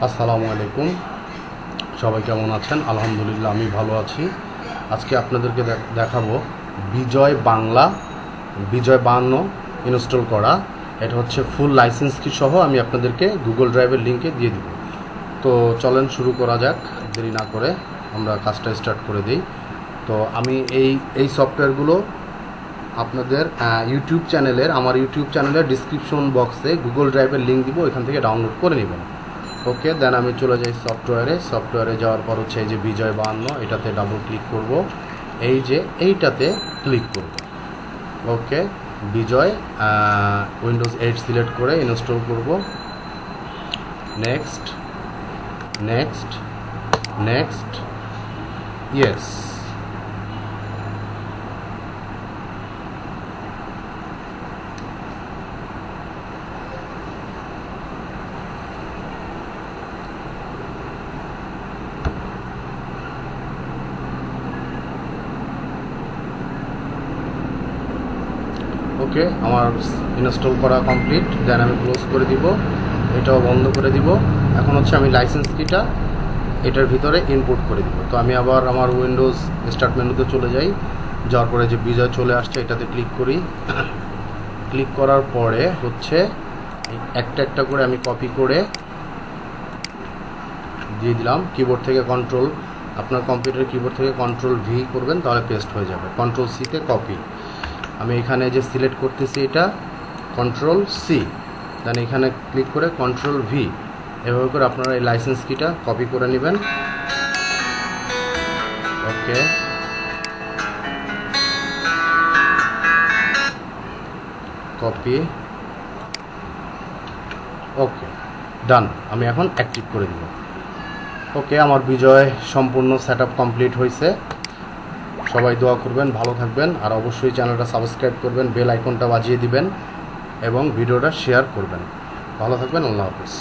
আসসালামু আলাইকুম। সবাই কেমন আছেন? আলহামদুলিল্লাহ, আমি ভালো আছি। আজকে আপনাদেরকে দেখ- দেখাবো বিজয় বাংলা, বিজয় বান্ন ইনস্টল করা। এটা হচ্ছে ফুল লাইসেন্স কি সহ আমি আপনাদেরকে গুগল ড্রাইভের লিঙ্কে দিয়ে দিব। তো চলেন শুরু করা যাক, দেরি না করে আমরা কাজটা স্টার্ট করে দিই। তো আমি এই এই সফটওয়্যারগুলো আপনাদের ইউটিউব চ্যানেলের আমার ইউটিউব চ্যানেলের ডিসক্রিপশন বক্সে গুগল ড্রাইভের লিঙ্ক দিব এখান থেকে ডাউনলোড করে নেবেন। ওকে দেন আমি চলে যাই সফটওয়্যারে সফটওয়্যারে যাওয়ার পর হচ্ছে এই যে বিজয় বাহান্ন এটাতে ডাবল ক্লিক করব। এই যে এইটাতে ক্লিক করব। Okay, Bijoy Windows eight select করে ইনস্টল করব। Next next next yes okay, আমার ইনস্টল করা কমপ্লিট দেন আমি ক্লোজ করে দিব, এটাও বন্ধ করে দিব। এখন হচ্ছে আমি লাইসেন্স কিটা এটার ভিতরে ইনপুট করে দিব। তো আমি আবার আমার উইন্ডোজ স্টার্ট মেনুতে চলে যাই, যাওয়ার পরে যে বিজয় চলে আসছে, এটাতে ক্লিক করি। ক্লিক করার পরে হচ্ছে একটা একটা করে আমি কপি করে দিয়ে দিলাম। কিবোর্ড থেকে কন্ট্রোল আপনার কম্পিউটার কিবোর্ড থেকে কন্ট্রোল ভি করবেন, তাহলে পেস্ট হয়ে যাবে। কন্ট্রোল সিতে কপি আমি এখানে যে সিলেক্ট করতেছি এটা কন্ট্রোল সি দেন এখানে ক্লিক করে কন্ট্রোল ভি এভাবে করে আপনারা এই লাইসেন্স কিটা কপি করে নেবেন। ওকে কপি ওকে ডান আমি এখন অ্যাক্টিভ করে দিব ওকে আমার বিজয় সম্পূর্ণ সেট কমপ্লিট হয়েছে সবাই দোয়া করবেন, ভালো থাকবেন, আর অবশ্যই চ্যানেলটা সাবস্ক্রাইব করবেন, বেল আইকনটা বাজিয়ে দিবেন এবং ভিডিওটা শেয়ার করবেন। ভালো থাকবেন, আল্লাহ হাফিজ।